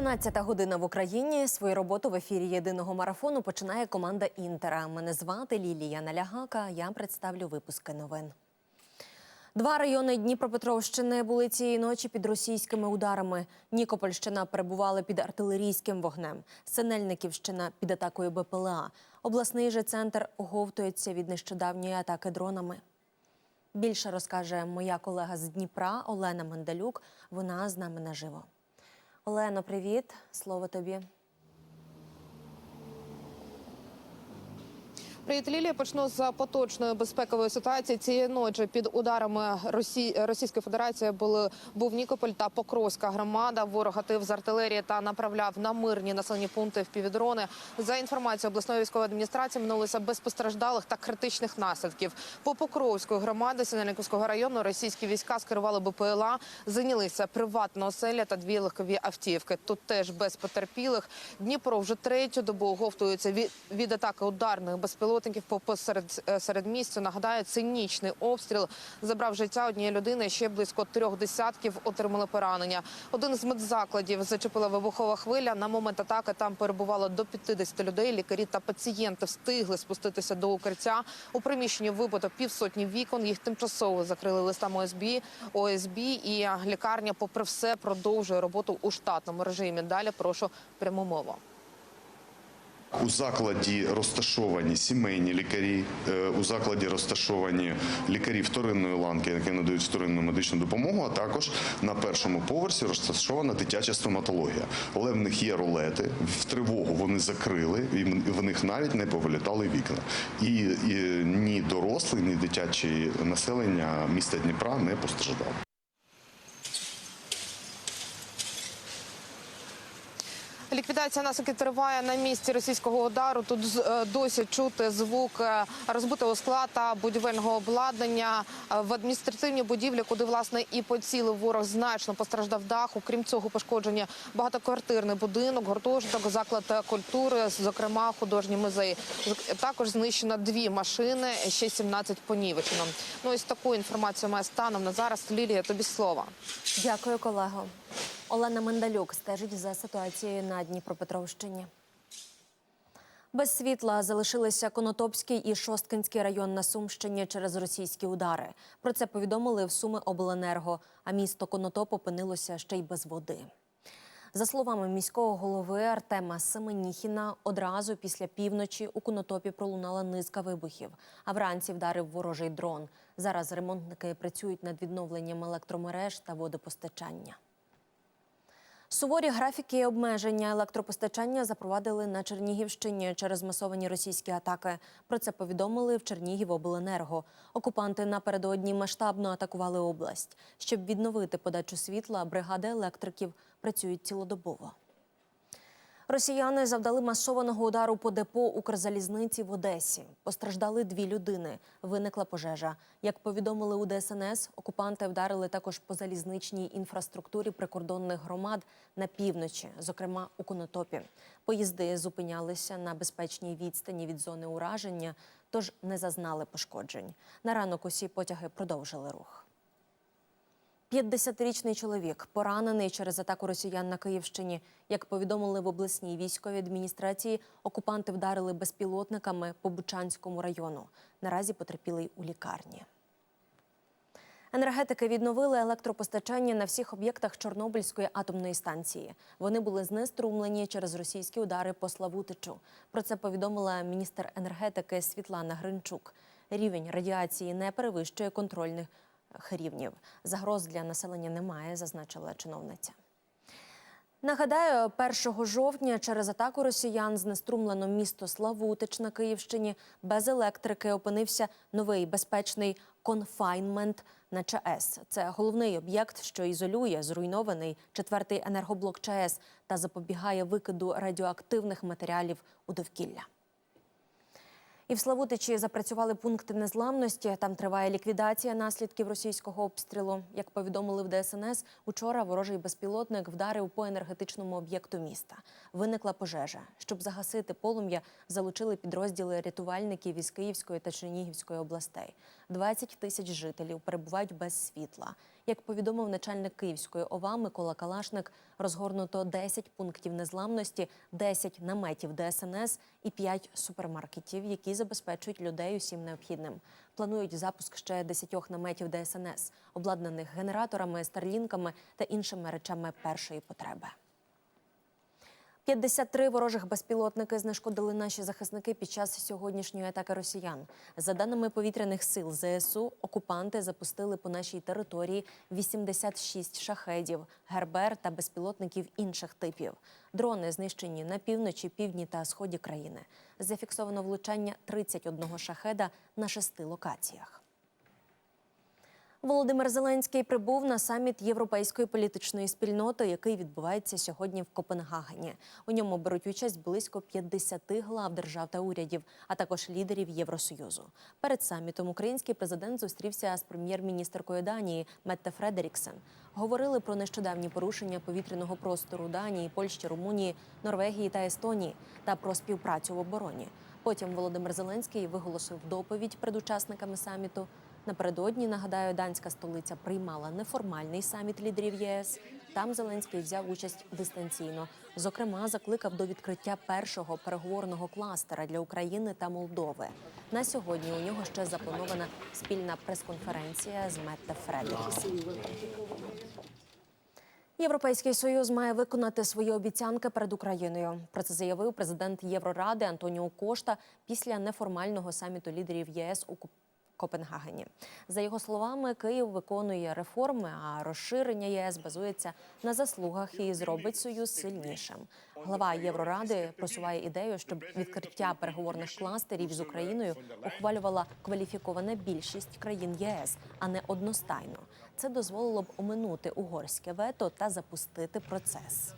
12 година в Україні. Свою роботу в ефірі єдиного марафону починає команда Інтера. Мене звати Лілія Налягака. Я представлю випуски новин. Два райони Дніпропетровщини були цієї ночі під російськими ударами. Нікопольщина перебувала під артилерійським вогнем. Синельниківщина під атакою БПЛА. Обласний же центр оговтується від нещодавньої атаки дронами. Більше розкаже моя колега з Дніпра Олена Мендалюк. Вона з нами наживо. Олено, привіт. Слово тобі. Привіт, Лілія. Почну з поточної безпекової ситуації. Цієї ночі під ударами Росії Російської Федерації були був Нікополь та Покровська громада. Ворог гатив з артилерії та направляв на мирні населені пункти в півдрони. За інформацією обласної військової адміністрації, минулося без постраждалих та критичних наслідків. По Покровської громади Синельниківського району російські війська скерували БПЛА, зайнялися приватна оселя та дві легкові автівки. Тут теж без потерпілих. Дніпро вже третю добу оговтується від, від атаки ударних безпілотників по посеред е, серед місця. Нагадаю, цинічний обстріл забрав життя однієї людини. Ще близько трьох десятків отримали поранення. Один з медзакладів зачепила вибухова хвиля. На момент атаки там перебувало до 50 людей. Лікарі та пацієнти встигли спуститися до укриття. У приміщенні вибито півсотні вікон. Їх тимчасово закрили листами ОСБ, ОСБ і лікарня, попри все, продовжує роботу у штатному режимі. Далі прошу пряму мову. У закладі розташовані сімейні лікарі, е, у закладі розташовані лікарі вторинної ланки, які надають вторинну медичну допомогу. А також на першому поверсі розташована дитяча стоматологія. Але в них є рулети. В тривогу вони закрили, і в них навіть не повилітали вікна. І, і ні дорослі, ні дитяче населення міста Дніпра не постраждало. Ліквідація наслідків триває на місці російського удару. Тут е, досі чути звук е, розбитого скла та будівельного обладнання Е, в адміністративній будівлі, куди власне і поцілив ворог значно постраждав дах. Окрім цього, пошкоджені багатоквартирний будинок, гуртожиток, заклад культури, зокрема художній музей. Зок- Також знищено дві машини, ще 17 понівечено. Ну ось таку інформацію має станом на зараз. Лілія, тобі слово. Дякую, колего. Олена Мендалюк стежить за ситуацією на Дніпропетровщині. Без світла залишилися Конотопський і Шосткинський район на Сумщині через російські удари. Про це повідомили в Суми Обленерго, а місто Конотоп опинилося ще й без води. За словами міського голови Артема Семеніхіна, одразу після півночі у Конотопі пролунала низка вибухів, а вранці вдарив ворожий дрон. Зараз ремонтники працюють над відновленням електромереж та водопостачання. Суворі графіки і обмеження електропостачання запровадили на Чернігівщині через масовані російські атаки. Про це повідомили в Чернігівобленерго. Окупанти напередодні масштабно атакували область. Щоб відновити подачу світла, бригади електриків працюють цілодобово. Росіяни завдали масованого удару по депо Укрзалізниці в Одесі. Постраждали дві людини. Виникла пожежа. Як повідомили у ДСНС, окупанти вдарили також по залізничній інфраструктурі прикордонних громад на півночі, зокрема у Конотопі. Поїзди зупинялися на безпечній відстані від зони ураження, тож не зазнали пошкоджень. На ранок усі потяги продовжили рух. 50-річний чоловік поранений через атаку росіян на Київщині. Як повідомили в обласній військовій адміністрації, окупанти вдарили безпілотниками по Бучанському району. Наразі потерпілий у лікарні. Енергетики відновили електропостачання на всіх об'єктах Чорнобильської атомної станції. Вони були знеструмлені через російські удари по Славутичу. Про це повідомила міністр енергетики Світлана Гринчук. Рівень радіації не перевищує контрольних рівнів. Загроз для населення немає, зазначила чиновниця. Нагадаю, 1 жовтня через атаку росіян знеструмлено місто Славутич на Київщині. Без електрики опинився новий безпечний конфайнмент на ЧАЕС. Це головний об'єкт, що ізолює зруйнований четвертий енергоблок ЧАЕС та запобігає викиду радіоактивних матеріалів у довкілля. І в Славутичі запрацювали пункти незламності. Там триває ліквідація наслідків російського обстрілу. Як повідомили в ДСНС, учора ворожий безпілотник вдарив по енергетичному об'єкту міста. Виникла пожежа. Щоб загасити полум'я, залучили підрозділи рятувальників із Київської та Чернігівської областей. 20 тисяч жителів перебувають без світла. Як повідомив начальник Київської ОВА Микола Калашник, розгорнуто 10 пунктів незламності, 10 наметів ДСНС і 5 супермаркетів, які забезпечують людей усім необхідним. Планують запуск ще 10 наметів ДСНС, обладнаних генераторами, старлінками та іншими речами першої потреби. 53 ворожих безпілотники знешкодили наші захисники під час сьогоднішньої атаки росіян. За даними повітряних сил ЗСУ, окупанти запустили по нашій території 86 шахедів, гербер та безпілотників інших типів. Дрони знищені на півночі, півдні та сході країни. Зафіксовано влучання 31 шахеда на шести локаціях. Володимир Зеленський прибув на саміт європейської політичної спільноти, який відбувається сьогодні в Копенгагені. У ньому беруть участь близько 50 глав держав та урядів, а також лідерів Євросоюзу. Перед самітом український президент зустрівся з прем'єр-міністеркою Данії Метте Фредеріксен. Говорили про нещодавні порушення повітряного простору Данії, Польщі, Румунії, Норвегії та Естонії та про співпрацю в обороні. Потім Володимир Зеленський виголосив доповідь перед учасниками саміту. Напередодні нагадаю, данська столиця приймала неформальний саміт лідерів ЄС. Там Зеленський взяв участь дистанційно. Зокрема, закликав до відкриття першого переговорного кластера для України та Молдови. На сьогодні у нього ще запланована спільна прес-конференція з Метте Фредерікс. Європейський союз має виконати свої обіцянки перед Україною. Про це заявив президент Євроради Антоніо Кошта після неформального саміту лідерів ЄС у Копенгагені. За його словами, Київ виконує реформи, а розширення єС базується на заслугах і зробить союз сильнішим. Глава Євроради просуває ідею, щоб відкриття переговорних кластерів з Україною ухвалювала кваліфікована більшість країн ЄС, а не одностайно. Це дозволило б оминути угорське вето та запустити процес.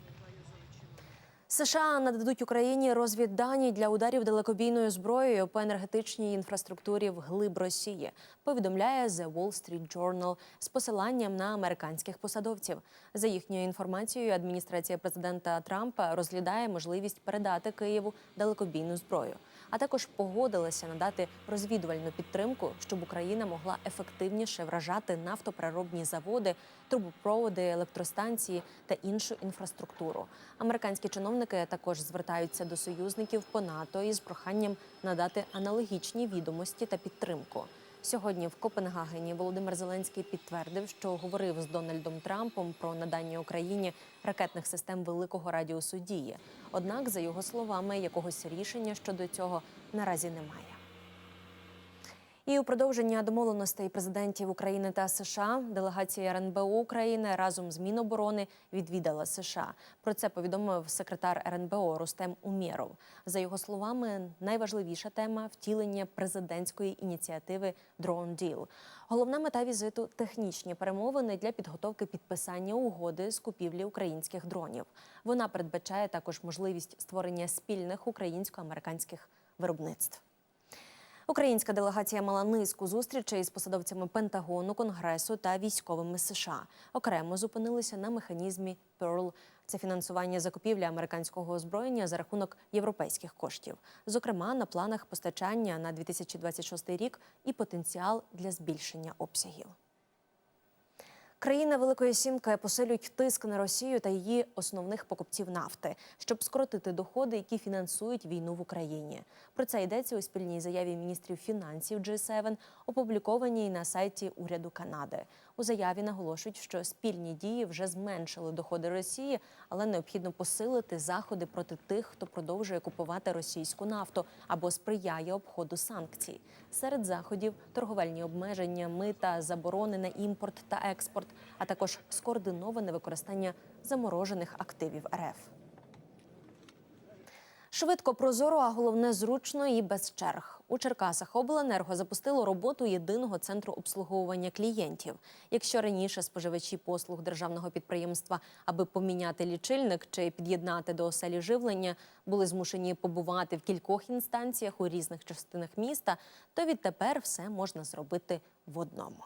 США нададуть Україні розвіддані для ударів далекобійною зброєю по енергетичній інфраструктурі вглиб Росії. Повідомляє The Wall Street Journal з посиланням на американських посадовців. За їхньою інформацією, адміністрація президента Трампа розглядає можливість передати Києву далекобійну зброю, а також погодилася надати розвідувальну підтримку, щоб Україна могла ефективніше вражати нафтопереробні заводи, трубопроводи, електростанції та іншу інфраструктуру. Американські чиновники також звертаються до союзників по НАТО із проханням надати аналогічні відомості та підтримку. Сьогодні в Копенгагені Володимир Зеленський підтвердив, що говорив з Дональдом Трампом про надання Україні ракетних систем великого радіусу дії. Однак, за його словами, якогось рішення щодо цього наразі немає. І у продовження домовленостей президентів України та США делегація РНБО України разом з Міноборони відвідала США. Про це повідомив секретар РНБО Рустем Умєров. За його словами, найважливіша тема втілення президентської ініціативи Drone Deal. Головна мета візиту технічні перемовини для підготовки підписання угоди з купівлі українських дронів. Вона передбачає також можливість створення спільних українсько-американських виробництв. Українська делегація мала низку зустрічей з посадовцями Пентагону, Конгресу та військовими США. Окремо зупинилися на механізмі Pearl. Це фінансування закупівлі американського озброєння за рахунок європейських коштів, зокрема на планах постачання на 2026 рік і потенціал для збільшення обсягів. Країни Великої Сімки посилюють тиск на Росію та її основних покупців нафти, щоб скоротити доходи, які фінансують війну в Україні. Про це йдеться у спільній заяві міністрів фінансів G7, опублікованій на сайті уряду Канади. У заяві наголошують, що спільні дії вже зменшили доходи Росії, але необхідно посилити заходи проти тих, хто продовжує купувати російську нафту або сприяє обходу санкцій. Серед заходів торговельні обмеження, мита, заборони на імпорт та експорт, а також скоординоване використання заморожених активів РФ. Швидко, прозоро, а головне зручно і без черг. У Черкасах обленерго запустило роботу єдиного центру обслуговування клієнтів. Якщо раніше споживачі послуг державного підприємства, аби поміняти лічильник чи під'єднати до оселі живлення, були змушені побувати в кількох інстанціях у різних частинах міста, то відтепер все можна зробити в одному.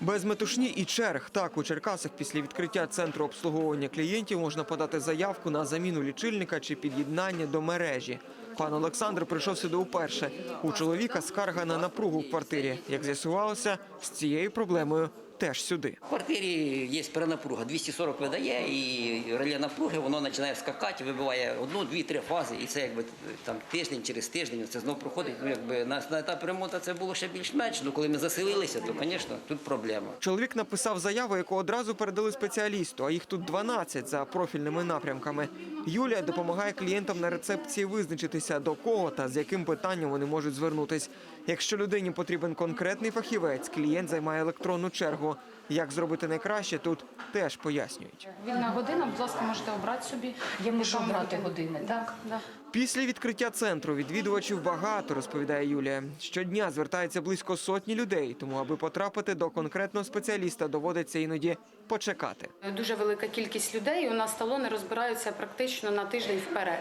Без метушні і черг. Так, у Черкасах після відкриття центру обслуговування клієнтів можна подати заявку на заміну лічильника чи під'єднання до мережі. Пан Олександр прийшов сюди уперше. У чоловіка скарга на напругу в квартирі. Як з'ясувалося, з цією проблемою теж сюди. В квартирі є перенапруга, 240 видає, і реле напруги воно починає скакати, вибиває одну, дві, три фази, і це якби там тиждень через тиждень це знов проходить. Ну якби на, на етапі ремонту це було ще більш-менш. Ну коли ми заселилися, то звісно тут проблема. Чоловік написав заяву, яку одразу передали спеціалісту, а їх тут 12 за профільними напрямками. Юлія допомагає клієнтам на рецепції визначитися, до кого та з яким питанням вони можуть звернутись. Якщо людині потрібен конкретний фахівець, клієнт займає електронну чергу. Як зробити найкраще, тут теж пояснюють. Вільна година, будь ласка, можете обрати собі. Я можу обрати години. Так, так. Після відкриття центру відвідувачів багато, розповідає Юлія. Щодня звертається близько сотні людей, тому аби потрапити до конкретного спеціаліста, доводиться іноді почекати. Дуже велика кількість людей. У нас талони розбираються практично на тиждень вперед.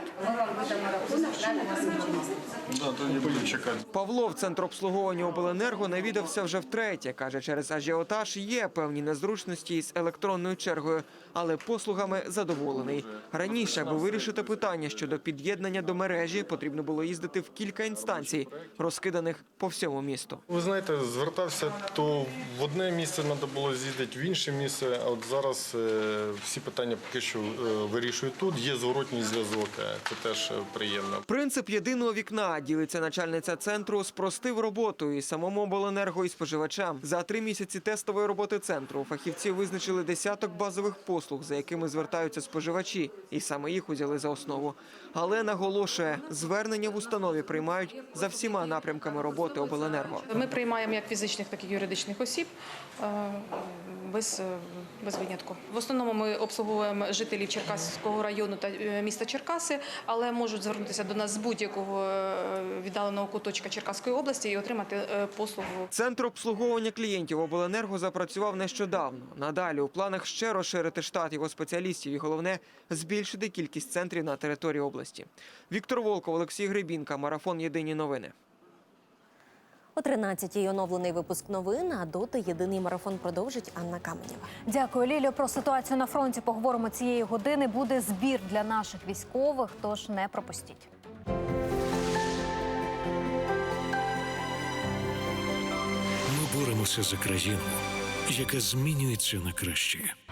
Павло в центр обслуговування обленерго навідався вже втретє. каже, через ажіотаж є певні незручності із електронною чергою, але послугами задоволений. Раніше, аби вирішити питання щодо під'єднання до мережі, потрібно було їздити в кілька інстанцій, розкиданих по всьому місту. Ви знаєте, звертався, то в одне місце треба було з'їздити, в інше місце. А от зараз е, всі питання поки що е, вирішують тут. Є зворотній зв'язок, е, це теж приємно. Принцип єдиного вікна ділиться начальниця центру, спростив роботу і самому обленерго, і споживачам. За три місяці тестової роботи центру фахівці визначили десяток базових послуг, за якими звертаються споживачі, і саме їх узяли за основу. Але наголошує, звернення в установі приймають за всіма напрямками роботи обленерго. Ми приймаємо як фізичних, так і юридичних осіб е, без, е, без винятку. В основному ми обслуговуємо жителів Черкаського району та е, міста Черкаси, але можуть звернутися до нас з будь-якого е, віддаленого куточка Черкаської області і отримати е, послугу Центр обслуговування клієнтів обленерго запрацював нещодавно. Надалі у планах ще розширити штат його спеціалістів і головне збільшити кількість центрів на території області. Віктор Волков, Олексій Гребінка, марафон Єдині новини. О 13-й оновлений випуск новин, а доти єдиний марафон продовжить Анна Каменєва. Дякую, Лілю. Про ситуацію на фронті поговоримо цієї години. Буде збір для наших військових, тож не пропустіть. Ми боремося за країну, яка змінюється на краще.